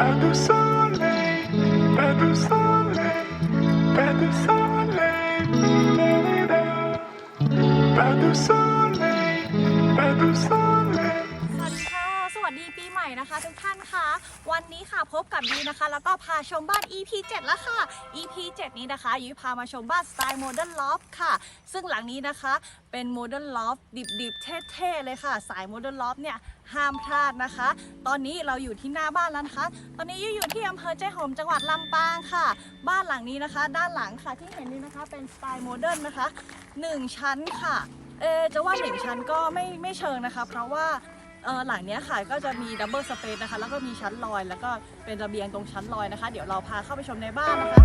Pas de soleil, pas de soleil, pas de soleil, pas de soleil, pas soleil. ใหม่นะคะ ทุกท่านค่ะวันนี้ค่ะพบกับยุ้ยนะคะ แล้วก็พาชมบ้าน EP 7แล้วค่ะ EP 7 นี้นะคะยุ้ยพามาชมบ้านสไตล์โมเดิร์นลอฟค่ะ ซึ่งหลังนี้นะคะเป็นโมเดิร์นลอฟดิบๆเท่ๆเลยค่ะ สายโมเดิร์นลอฟเนี่ยห้ามพลาดนะคะ ตอนนี้เราอยู่ที่หน้าบ้านแล้วนะคะ ตอนนี้ยุ้ยอยู่ที่อำเภอเจ้หมจังหวัดลำปางค่ะ บ้านหลังนี้นะคะ ด้านหลังค่ะที่เห็นนี้นะคะเป็นสไตล์โมเดิร์นนะคะหนึ่งชั้นค่ะเออจะว่าหนึ่งชั้นก็ไม่ไม่เชิงนะคะ เพราะว่า เออหลังเนี้ยค่ะก็จะมีดับเบิลสเปซนะคะ แล้วก็มีชั้นลอย แล้วก็เป็นระเบียงตรงชั้นลอยนะคะ เดี๋ยวเราพาเข้าไปชมในบ้านนะคะ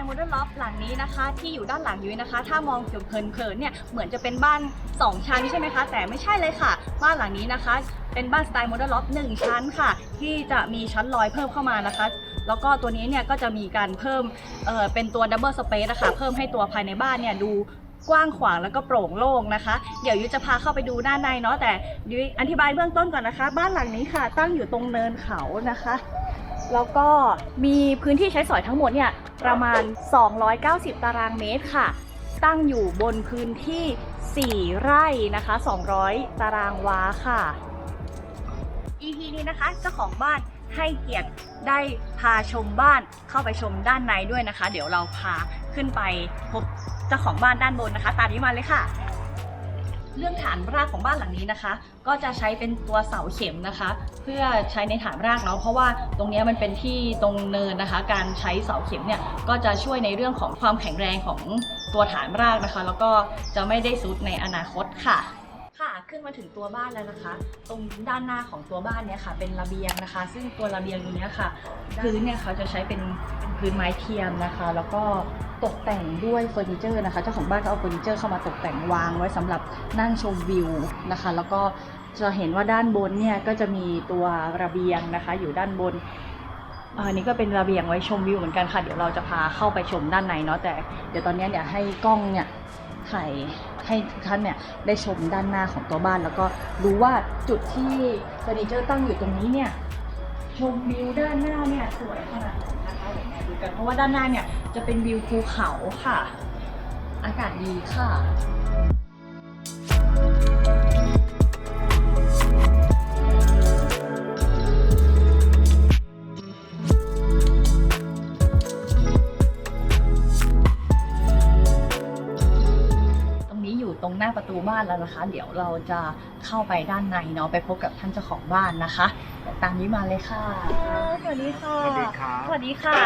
านโมเดิร์นลอฟหลังนี้นะคะ ที่อยู่ด้านหลังยุ้ยนะคะ ถ้ามองเผินๆเนี่ยเหมือนจะเป็นบ้าน 2 ชั้นใช่ไหมคะ แต่ไม่ใช่เลยค่ะ บ้านหลังนี้นะคะ เป็นบ้านสไตล์โมเดิร์นลอฟหนึ่งชั้นค่ะ ที่จะมีชั้นลอยเพิ่มเข้ามานะคะ แล้วก็ตัวนี้เนี่ยก็จะมีการเพิ่มเอ่อเป็นตัวดับเบิลสเปซนะคะเพิ่มให้ตัวภายในบ้านเนี่ยดูกว้างขวางแล้วก็โปร่งโล่งนะคะ เดี๋ยวยุ้ยจะพาเข้าไปดูด้านในเนาะแต่ยุ้ยอธิบายเบื้องต้นก่อนนะคะ บ้านหลังนี้ค่ะ ตั้งอยู่ตรงเนินเขานะคะ แล้วก็มีพื้นที่ใช้สอยทั้งหมดเนี่ยประมาณ 290 ตารางเมตรค่ะ ตั้งอยู่บนพื้นที่ 4 ไร่นะคะ 200 ตารางวาค่ะ EP นี้นะคะเจ้าของบ้านให้เกียรติได้พาชมบ้านเข้าไปชมด้านในด้วยนะคะ เดี๋ยวเราพาขึ้นไปพบเจ้าของบ้านด้านบนนะคะ ตามนี้มาเลยค่ะ เรื่องฐานรากของบ้านหลังนี้นะคะ ก็จะใช้เป็นตัวเสาเข็มนะคะ เพื่อใช้ในฐานรากเนาะเพราะว่าตรงนี้มันเป็นที่ตรงเนินนะคะ การใช้เสาเข็มเนี่ยก็จะช่วยในเรื่องของความแข็งแรงของตัวฐานรากนะคะ แล้วก็จะไม่ได้ซุดในอนาคตค่ะ ค่ะขึ้นมาถึงตัวบ้านแล้วนะคะ ตรงด้านหน้าของตัวบ้านเนี่ยค่ะ เป็นระเบียงนะคะ ซึ่งตัวระเบียงตรงนี้ค่ะพื้นเนี่ยเขาจะใช้เป็นเป็นพื้นไม้เทียมนะคะ แล้วก็ตกแต่งด้วยเฟอร์นิเจอร์นะคะเจ้าของบ้านก็เอาเฟอร์นิเจอร์เข้ามาตกแต่งวางไว้สำหรับนั่งชมวิวนะคะ แล้วก็จะเห็นว่าด้านบนเนี่ยก็จะมีตัวระเบียงนะคะ อยู่ด้านบนอันนี้ก็เป็นระเบียงไว้ชมวิวเหมือนกันค่ะ เดี๋ยวเราจะพาเข้าไปชมด้านในเนาะแต่เดี๋ยวตอนนี้เนี่ยให้กล้องเนี่ยถ่าย ให้ท่านเนี่ยได้ชมด้านหน้าของตัวบ้าน แล้วก็รู้ว่าจุดที่เฟอร์นิเจอร์ตั้งอยู่ตรงนี้เนี่ยชมวิวด้านหน้าเนี่ยสวยขนาดไหนนะคะเดี๋ยวมาดูกันเพราะว่าด้านหน้าเนี่ยจะเป็นวิวภูเขาค่ะ อากาศดีค่ะ ตรงนี้อยู่ตรงหน้าประตูบ้านแล้วนะคะ เดี๋ยวเราจะ เข้าไปด้านในเนาะไปพบกับท่านเจ้าของบ้านนะคะเดี๋ยวตามนี้มาเลยค่ะ สวัสดีค่ะ สวัสดีครับ สวัสดีค่ะ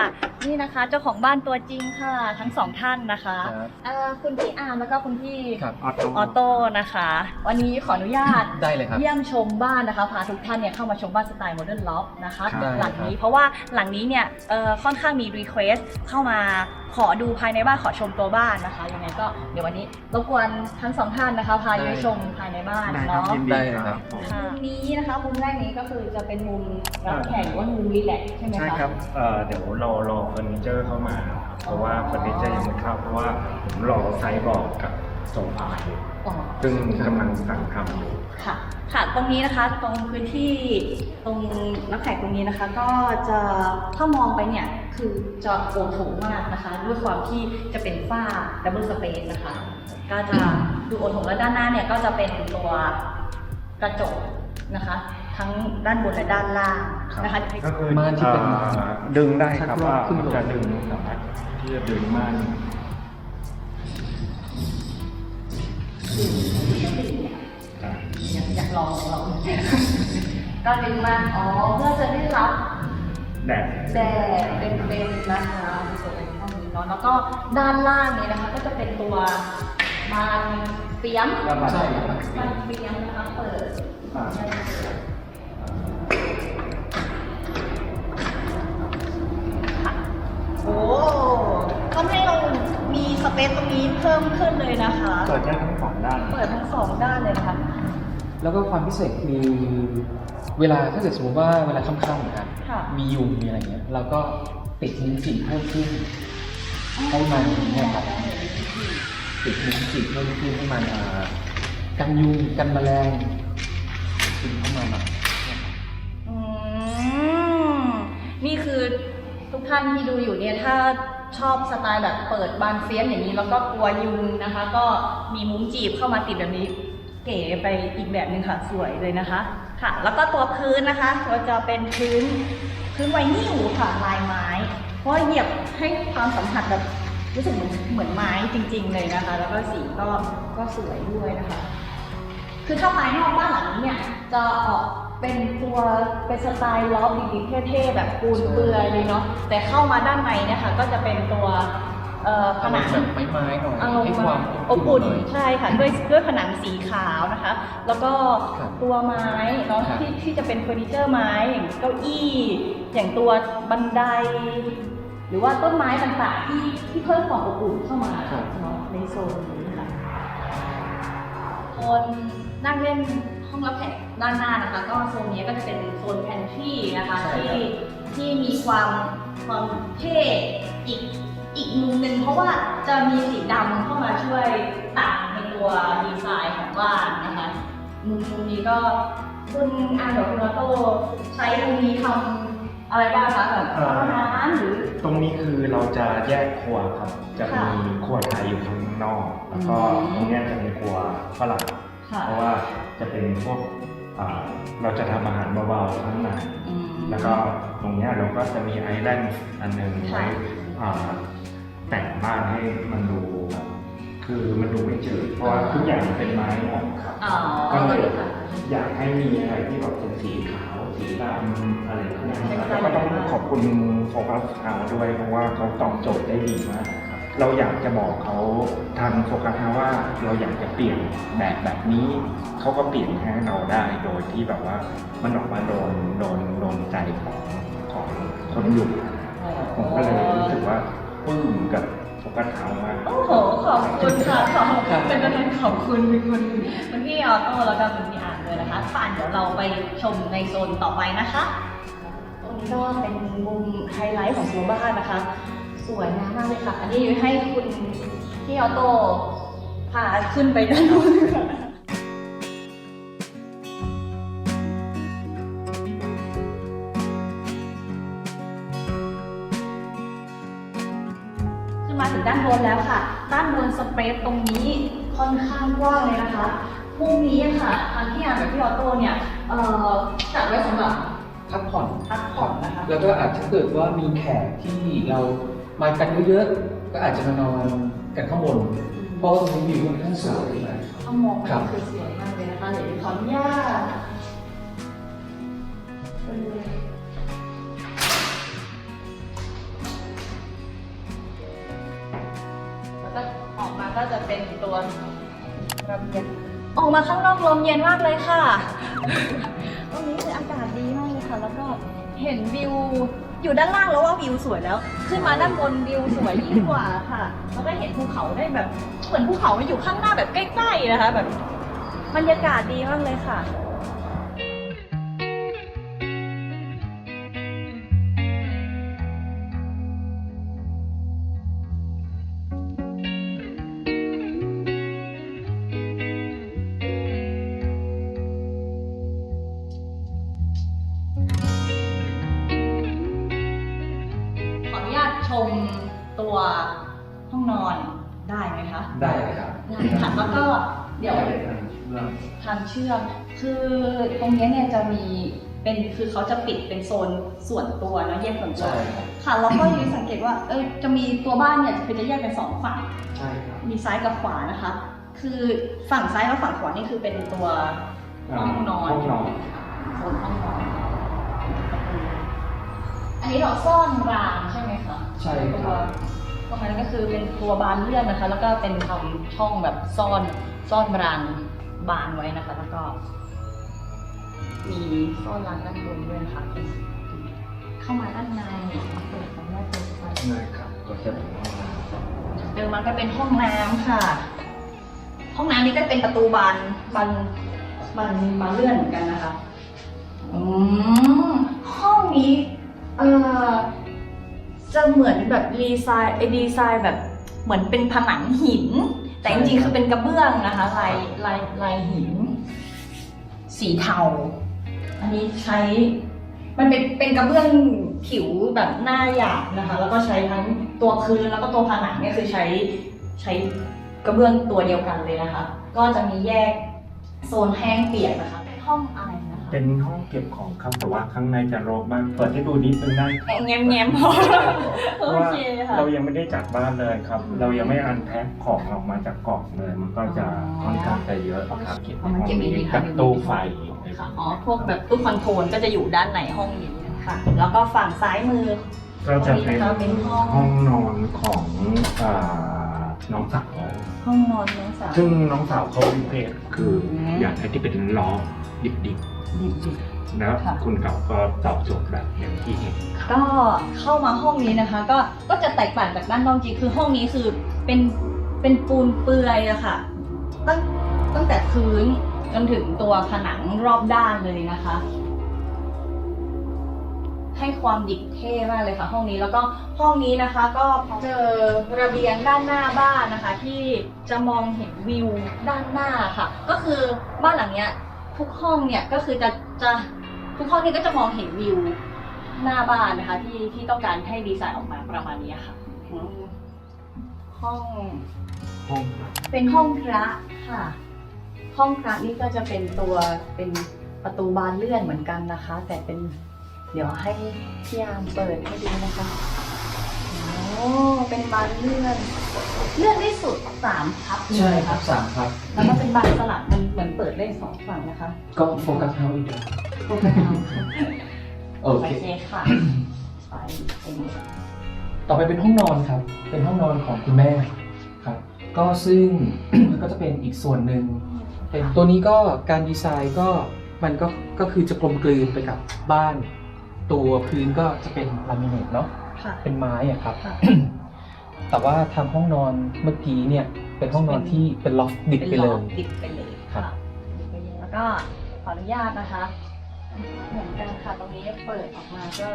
นี่นะคะเจ้าของบ้านตัวจริงค่ะ ทั้งสองท่านนะคะครับเอ่อคุณพี่อาร์มแล้วก็คุณพี่ครับออโต้ออโต้นะคะ วันนี้ขออนุญาต ได้เลยครับ เยี่ยมชมบ้านนะคะพาทุกท่านเนี่ยเข้ามาชมบ้านสไตล์โมเดิร์นล็อฟนะคะครับได้หลังนี้ครับเพราะว่าหลังนี้เนี่ยเอ่อค่อนข้างมีรีเควสเข้ามาขอดูภายในบ้านขอชมตัวบ้านนะคะยังไงก็เดี๋ยววันนี้รบกวนทั้งสองท่านนะคะพายุ้ยชมภายในบ้านได้ครับเนาะยินดีได้คครัรับ บผมค่ะมุมนี้นะคะมุมแรกนี้ก็คือจะเป็นมุมรับแขกหรือว่ามุมรีแลกซ์ใช่ไหมคะ ใช่ครับเอ่อเดี๋ยวรอรอเฟอร์นิเจอร์เข้ามา เพราะว่าเฟอร์นิเจอร์ยังไม่เข้าเพราะว่าผมรอไซส์บอร์ดกับโซฟาอยู่อ๋อ ซึ่งกำลังสั่งทำอยู่ ค่ะ ค่ะ ตรงนี้นะคะ ตรงพื้นที่ตรงรับแขกตรงนี้นะคะ ก็จะถ้ามองไปเนี่ย คือจะโอโถงมากนะคะ ด้วยความที่จะเป็นฝ้าดับเบิลสเปซนะคะ ก็จะ ดูโอโถงและด้านหน้าเนี่ยก็จะเป็นตัวกระจกนะคะ ทั้งด้านบนและด้านล่างนะคะก็คือม่านที่เป็นอ่าดึงได้ครับชักรอกว่าขึ้นลงจะดึงสามารถที่จะดึงม่านอยากอยากลองลองก็ดึงมาอ๋อเพื่อจะได้รับแดดแดดเป็นๆนะคะส่วนเป็นห้องนี้เนาะแล้วก็ด้านล่างนี้นะคะ ก็จะเป็นตัว บานเปียมแล้วมันใช่ครับบานเปียมนะคะเปิดอ่าโอ้ทำให้เรามีสเปซตรงนี้เพิ่มขึ้นเลยนะคะ เปิดได้ทั้งสองด้าน เปิดทั้งสองด้านเลยนะคะแล้วก็ความพิเศษคือเวลาถ้าเกิดสมมติว่าเวลาค่ำๆนะครับค่ะค่ะมียุงมีอะไรเงี้ยเราก็ติดมุ้งจีเพิ่มขึ้นให้มันเนี่ยครับ ติดมุ้งจีเพิ่มขึ้นให้มันกันยุงกันแมลงกินเข้ามาแบบอืมนี่คือทุกท่านที่ดูอยู่เนี่ยถ้าชอบสไตล์แบบเปิดบานเฟียสอย่างนี้ แล้วก็กลัวยุงนะคะ ก็มีมุ้งจีบเข้ามาติดแบบนี้ เก๋ไปอีกแบบหนึ่งค่ะสวยเลยนะคะค่ะ แล้วก็ตัวพื้นนะคะเราจะเป็นพื้นพื้นไวนิลค่ะลายไม้ เพราะเหยียบให้ความสัมผัสแบบ รู้สึกเหมือนเหมือนไม้จริง ๆ เลยนะคะ แล้วก็สีก็ก็สวยด้วยนะคะ คือถ้าภายนอกบ้านหลังนี้เนี่ยจะออกเป็นตัวเป็นสไตล์ล็อบดิบๆเท่ๆแบบปูนเปลือยเลยเนาะแต่เข้ามาด้านในเนี่ยค่ะก็จะเป็นตัวเอ่อผทำนังแบบไม้ๆหน่อยอารมให้ณ์ความอบอุ่นหน่อยใช่ค่ะด้วยด้วยผนังสีขาวนะคะ แล้วก็ครับตัวไม้เนาะครับที่ที่จะเป็นเฟอร์นิเจอร์ไม้อย่างเก้าอี้ อย่างตัวบันไดห รือว่าต้นไม้ต่างๆที่ที่เพิ่มความอบอุ่นเข้ามาเนาะในโซนนี้ค่ะคนนั่งเล่นห้องรับแขกด้านหน้านะคะ ก็โซนนี้ก็จะเป็นโซนแพนทรีนะคะใช่ที่ครับที่มีความความเท่อีกอีกมุมหนึ่งเพราะว่าจะมีสีดำเข้ามาช่วยตัดในตัวดีไซน์ของบ้านนะคะมุมมุมนี้ก็คุณอาเดี๋ยวคุณออโต้ใช้มุมนี้ทำ อะไรบ้างคะแบบเอ่ออาหารหรือ ตรงนี้คือเราจะแยกครัวครับ จะค่ะมีครัวไทยอยู่ข้างนอก แล้วก็อืม ตรงเนี้ยจะเป็นครัวฝรั่ง ค่ะเพราะว่าจะเป็นพวกอ่าเราจะทำอาหารเบาๆข้างใน อืม แล้วก็ตรงเนี้ยเราก็จะมีไอแลนด์อันหนึ่งค่ะไว้อ่าแต่งบ้านให้มันดูแบบคือมันดูไม่จืดเพราะว่าทุกอย่างเป็นไม้หมดครับ อ๋อก็เลย ค่ะ อยากให้มีอะไรที่แบบเป็นสีขาวสีดำอะไรพวกนี้เป็น แล้วก็ต้องขอบคุณโฟกัสเฮาด้วยเพราะว่าเขาตอบโจทย์ได้ดีมากครับเราอยากจะบอกเขาทางโฟกัสเฮาว่าเราอยากจะเปลี่ยนแบบแบบนี้เขาก็เปลี่ยนให้เราได้โดยที่แบบว่ามันออกมาโดนโดนโดนใจของของคนอยู่ผมก็เลยรู้สึกว่าปลื้มกับโฟกัสเฮามาก โอ้โห ขอบคุณค่ะขอบคุณเป็นตัวแทนขอบคุณเป็นคนคุณพี่ออโต้แล้วก็คุณพี่อ่านเลยนะคะป่านเดี๋ยวเราไปชมในโซนต่อไปนะคะ ก็เป็นมุมไฮไลท์ของตัวบ้านนะคะ สวยงามมากเลยค่ะ อันนี้ให้คุณพี่ออโต้พาขึ้นไปด้านบนค่ะขึ้นมาถึงด้านบนแล้วค่ะ ด้านบนสเปซตรงนี้ค่อนข้างกว้างเลยนะคะมุมนี้ค่ะทางที่อ่านแบบพี่ออโต้เนี่ยจัดไว้สำหรับพักผ่อนพักผ่อน แล้วก็อาจจะเกิดว่ามีแขกที่เรามากันเยอะๆ ก็อาจจะมานอนกันข้างบน เพราะว่าตรงนี้วิวค่อนข้างสวยข้างมองครับคือสวยมากเลยนะคะเดี๋ยวขออนุญาตเออแล้วก็ออกมาก็จะเป็นตัวระเบียงออกมาข้างนอกลมเย็นมากเลยค่ะ เห็นวิวอยู่ด้านล่างแล้วว่าวิวสวยแล้ว ขึ้นมาด้านบนวิวสวยยิ่งกว่าค่ะ แล้วก็เห็นภูเขาได้แบบเหมือนภูเขามันอยู่ข้างหน้าแบบใกล้ๆนะคะ แบบบรรยากาศดีมากเลยค่ะ ทางเชื่อมคือตรงเนี้ยเนี่ยจะมีเป็นคือเขาจะปิดเป็นโซนส่วนตัวเนอะแยกส่วนตัวใช่ครับค่ะแล้วก็ยูสังเกตว่าเออจะมีตัวบ้านเนี่ยคือจะแยกเป็นสองฝั่งใช่ครับมีซ้ายกับขวานะคะ คือฝั่งซ้ายกับฝั่งขวานี่คือเป็นตัวห้องนอนห้องนอนโซนห้องนอนอันนี้เราซ่อนรางใช่ไหมคะใช่ครับตัวตรงนั้นก็คือเป็นตัวบานเลื่อนนะคะ แล้วก็เป็นทำช่องแบบซ่อน ซ่อนรางบานไว้นะคะ แล้วก็ มีซ่อนรางด้านบนด้วยนะคะเข้ามาด้านในเปิดของแรกเลยค่ะนะครับก็จะเป็นห้องน้ำเดินมาก็เป็นห้องน้ำค่ะ ห้องน้ำนี้ก็เป็นประตูบานบานบานบานเลื่อนเหมือนกันนะคะอืมห้องนี้เออจะเหมือนแบบดีไซน์ไอดีไซน์แบบเหมือนเป็นผนังหิน แต่จริงๆคือเป็นกระเบื้องนะคะลายลายลายหิน สีเทา อันนี้ใช้ มันเป็นเป็นกระเบื้องผิวแบบหน้าหยาบนะคะ แล้วก็ใช้ทั้งตัวพื้นแล้วก็ตัวผนังเนี่ยคือใช้ใช้กระเบื้องตัวเดียวกันเลยนะคะ ก็จะมีแยกโซนแห้งเปียกนะคะ ห้องอะไรนะคะ เป็นห้องเก็บของครับแต่ว่าข้างในจะรกมากเปิดให้ดูนิดนึงได้แง้มแง้มๆพอเพโอราะว่าเคค่ะ เรายังไม่ได้จัดบ้านเลยครับ เรายังไม่อันแพ็คของออกมาจากกล่องเลย มันก็จะค่อนข้างจะเยอะครับเก็บในอ๋อมันห้องเก็บในนี้นี้กับตู้ไฟค่ะอ๋อ พวกแบบตู้คอนโทรลก็จะอยู่ด้านในห้องนี้ค่ะ แล้วก็ฝั่งซ้ายมือ ก็จะเป็นตรงนี้นะคะเป็นห้อง ห้องนอนของอ่าน้องสาวห้องนอนน้องสาวซึ่งน้องสาวเขาพิเศษคืออมอยากให้ที่เป็นล้อดิบ ดิบๆแล้วค่ะ คุณเก่าก็ตอบโจทย์แบบอย่างที่เห็นครับๆก็เข้ามาห้องนี้นะคะ ก็ก็จะแตกต่างจากด้านนอกจริงคือห้องนี้คือเป็นเป็นปูนเปลือยอะค่ะ ตั้งตั้งแต่พื้นจนถึงตัวผนังรอบด้านเลยนะคะ ให้ความดิบเท่มากเลยค่ะ ห้องนี้แล้วก็ห้องนี้นะคะ ก็เจอระเบียงด้านหน้าบ้านนะคะ ที่จะมองเห็นวิวด้านหน้าค่ะ ก็คือบ้านหลังเนี้ย ทุกห้องเนี่ยก็คือจะจะทุกห้องนี่ก็จะมองเห็นวิวหน้าบ้านนะคะ ที่ที่ต้องการให้ดีไซน์ออกมาประมาณนี้ค่ะอืมห้องห้องเป็นห้องพระค่ะ ห้องพระนี่ก็จะเป็นตัวเป็นประตูบานเลื่อนเหมือนกันนะคะ แต่เป็นเดี๋ยวให้พี่ยามเปิดให้ดูนะคะโอ้ เป็นบานเลื่อน เลื่อนได้สุดสามพับเลใช่ยครับสามครับ แล้วก็เป็นบานสลับมันเหมือนเปิดได้สองฝั่งนะคะ ก็โฟกัสเท้าอีกแล้วโอเคโอเคค่ะไปเป็นต่อไปเป็นห้องนอนครับ เป็นห้องนอนของคุณแม่ครับ ก็ซึ่ง ก็จะเป็นอีกส่วนหนึ่งเป็นตัวนี้ก็การดีไซน์ก็มันก็ก็คือจะกลมกลืนไปกับบ้าน ตัวพื้นก็จะเป็นลามิเนตเนาะ ค่ะ เป็นไม้อะครับ ค่ะ แต่ว่าทางห้องนอนเมื่อกี้เนี่ย เป็นห้องนอนที่เป็นล็อฟดิบไปเลป็นยล็อกดิบไปเลยครับดิบไปเลยแล้วก็ขออนุญาตนะคะ เหมือนกันค่ะ ตรงนี้เปิดออกมาก็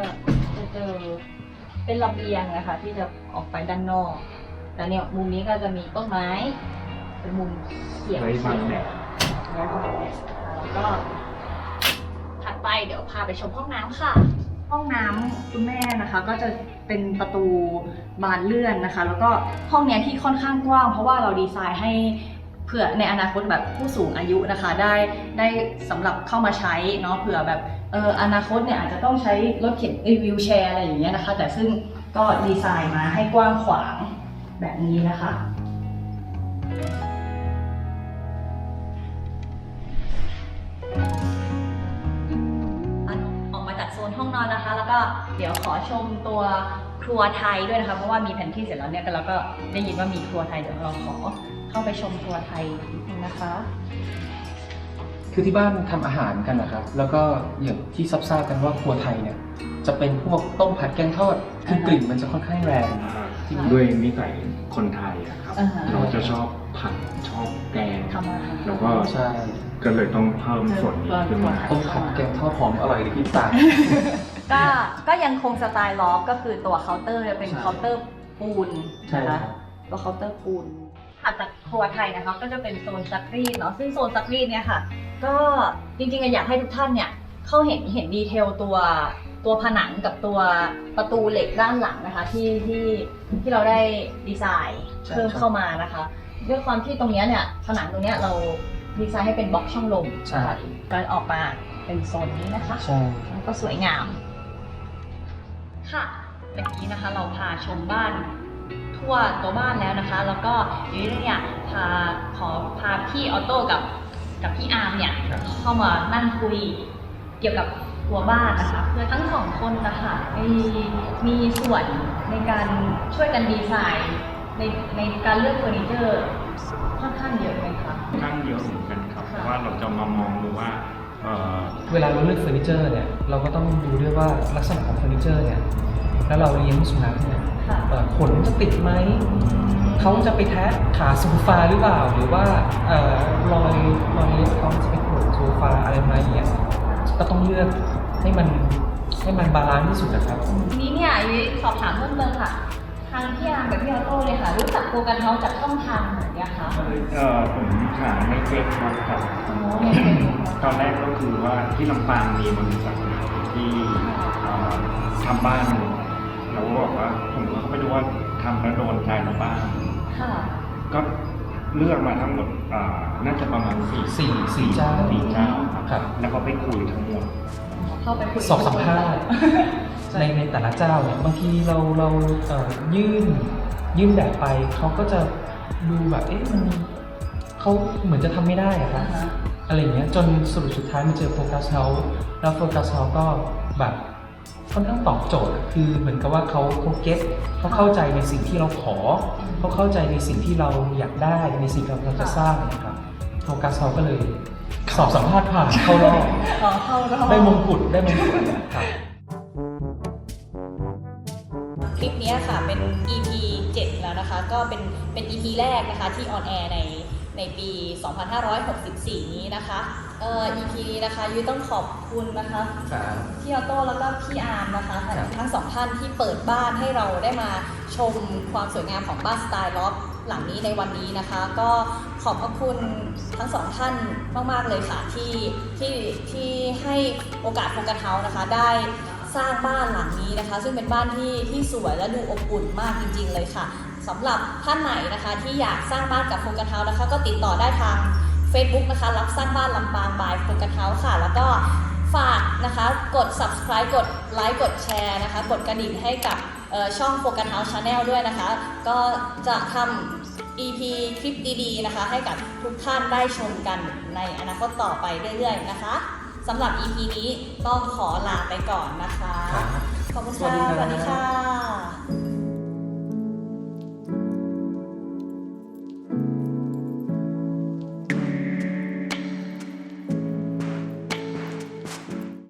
จะเจอเป็นระเบียงนะคะ ที่จะออกไปด้านนอกแต่เนี่ยมุมนี้ก็จะมีต้นไม้ เป็นมุมเขียวไว้บังแดดไว้บังแดดนะคะแล้วก็ถัดไปเดี๋ยวพาไปชมห้องน้ำค่ะ ห้องน้ำคุณแม่นะคะ ก็จะเป็นประตูบานเลื่อนนะคะ แล้วก็ห้องเนี้ยที่ค่อนข้างกว้าง เพราะว่าเราดีไซน์ให้เผื่อในอนาคตแบบผู้สูงอายุนะคะ ได้ได้สำหรับเข้ามาใช้เนาะเผื่อแบบเอออนาคตเนี่ยอาจจะต้องใช้รถเข็นวิวแชร์อะไรอย่างเงี้ยนะคะ แต่ซึ่งก็ดีไซน์มาให้กว้างขวางแบบนี้นะคะ องนอนนะคะ แล้วก็เดี๋ยวขอชมตัวครัวไทยด้วยนะคะ เพราะว่ามีแผนที่เสร็จแล้วเนี่ยก็แล้วก็ได้ยินว่ามีครัวไทยเดี๋ยวเราขอเข้าไปชมครัวไทยนิดนึงนะคะ คือที่บ้านทำอาหารกันนะครับ แล้วก็อย่างที่ทราบๆกันว่าครัวไทยเนี่ย จะเป็นพวกต้มผัดแกงทอด คือกลิ่นมันจะค่อนข้างแรงด้วยนิสัยคนไทยอะครับ อ่าฮะ เราจะชอบผัดชอบแกงทำอาหาร แล้วก็ใช่ก็เลยต้องเพิ่มส่วนนี้ขึ้นมา ต้มผัดแกงทอดหอมอร่อยในพริบตา ก็ก็ยังคงสไตล์ล็อกก็คือตัวเคาน์เตอร์เนี่ยเป็นใช่เคาน์เตอร์ปูนใช่นะครัคะบตัวเคาน์เตอร์ปูนถัดจากครัวไทยนะคะก็จะเป็นโซนซักรีดเนาะซึ่งโซนซักรีดเนี่ยค่ะ ก็จริงๆอะอยากให้ทุกท่านเนี่ยเข้าเห็นเห็นดีเทลตัวตัวผนังกับตัวประตูเหล็กด้านหลังนะคะ ที่ที่ที่เราได้ดีไซน์ใช่เพิ่มครับเข้ามานะคะ ด้วยความที่ตรงเนี้ยเนี่ยผนังตรงเนี้ยเราดีไซน์ให้เป็นบล็อกช่องลมใช่ก็ออกมาเป็นโซนนี้นะคะใช่แล้วก็สวยงาม ค่ะเมื่อกี้นะคะเราพาชมบ้านทั่วตัวบ้านแล้วนะคะ แล้วก็เดี๋ยวเนี่ยพาขอพาพี่ออโต้กับกับพี่อาร์มเนี่ยครับเข้ามานั่งคุยเกี่ยวกับตัวบ้านนะคะ เพื่อทั้งสองคนนะคะมีมีส่วนในการช่วยกันดีไซน์ในในการเลือกเฟอร์นิเจอร์ค่อนข้างเยอะไหมคะค่อนข้างเยอะเหมือนกันครับเพราะว่าเราจะมามองดูว่า เอ่อเวลาเราเลือกเฟอร์นิเจอร์เนี่ยเราก็ต้องดูด้วยว่าลักษณะของเฟอร์นิเจอร์เนี่ยแล้วเราเลี้ยงสุนัขเนี่ยค่ะเอ่อขนจะติดไหมเขาจะไปแทะขาโซฟาหรือเปล่า หรือว่าเอ่อรอยรอยเล็บเขาจะไปขูดโซฟาอะไรไหมเนี่ยก็ต้องเลือกให้มันให้มันบาลานซ์ที่สุดนะครับทีนี้เนี่ยยุ้ยสอบถามเพิ่มเติมค่ะ ทางพี่อาร์มกับพี่ออโต้เลยค่ะ รู้จักโปรกันเฮาจากช่องทางไหนอะคะเอ่อผมหาในเฟซบุ๊กครับโอ้ในเฟซบุ๊กตอนแรกก็คือว่าที่ลำปางมีบริษัทที่เอ่อทำบ้านเราก็บอกว่าผมก็ไม่รู้ว่าทำแล้วโดนใจเราบ้างค่ะ ก็เลือกมาทั้งหมดอ่าน่าจะประมาณสี่สี่สี่เจ้าสี่เจ้าครับ แล้วก็ไปคุยทั้งหมด เข้าไปคุยสอบสัมภาษณ์ ในในแต่ละเจ้าเนี่ยบางทีเราเราเอ่อยื่นยื่นแบบไปเขาก็จะดูแบบเอ๊ะมันเขาเหมือนจะทำไม่ได้อะครับอ่าฮะอะไรอย่างเงี้ยจนสรุปสุดท้ายมาเจอโฟกัสเฮาส์แล้วโฟกัสเฮาส์ก็แบบค่อนข้างตอบโจทย์ คือเหมือนกับว่าเขาเขาเก็ตเขาเข้าใจในสิ่งที่เราขอเขาเข้าใจในสิ่งที่เราอยากได้ในสิ่งที่เราจะสร้างนะครับโฟกัสเฮาส์ก็เลยสอบสัมภาษณ์ผ่านเข้ารอบอ๋อเข้ารอบได้มงกุฎได้มงกุฎครับ นี้ยค่ะเป็น EP 7 แล้วนะคะ ก็เป็นเป็น EP แรกนะคะที่ออนแอร์ในในปี 2564 นี้นะคะเอ่อ EP นี้นะคะยุ้ยต้องขอบคุณนะคะครับพี่ออโต้แล้วก็พี่อาร์มนะคะครับ ทั้งสองท่านที่เปิดบ้านให้เราได้มาชมความสวยงามของบ้านสไตล์ล็อบหลังนี้ในวันนี้นะคะ ก็ขอบพระคุณทั้งสองท่านมาก ๆ เลยค่ะที่ที่ที่ให้โอกาสโฟกัสเฮาส์นะคะได้ สร้างบ้านหลังนี้นะคะ ซึ่งเป็นบ้านที่ที่สวยและดูอบอุ่นมากจริง ๆ เลยค่ะสำหรับท่านไหนนะคะที่อยากสร้างบ้านกับโฟกัสเฮาส์นะคะ ก็ติดต่อได้ทาง Facebook นะคะ รับสร้างบ้านลำปางบายโฟกัสเฮาส์ค่ะ แล้วก็ฝากนะคะกด subscribe กดไลค์กดแชร์นะคะ กดกระดิ่งให้กับช่อง Focus House Channel ด้วยนะคะ ก็จะทำ EP คลิปดีๆนะคะ ให้กับทุกท่านได้ชมกันในอนาคตต่อไปเรื่อยๆนะคะ สำหรับ EP นี้ต้องขอลาไปก่อนนะคะ ขอบคุณค่ะสวัสดีค่ะ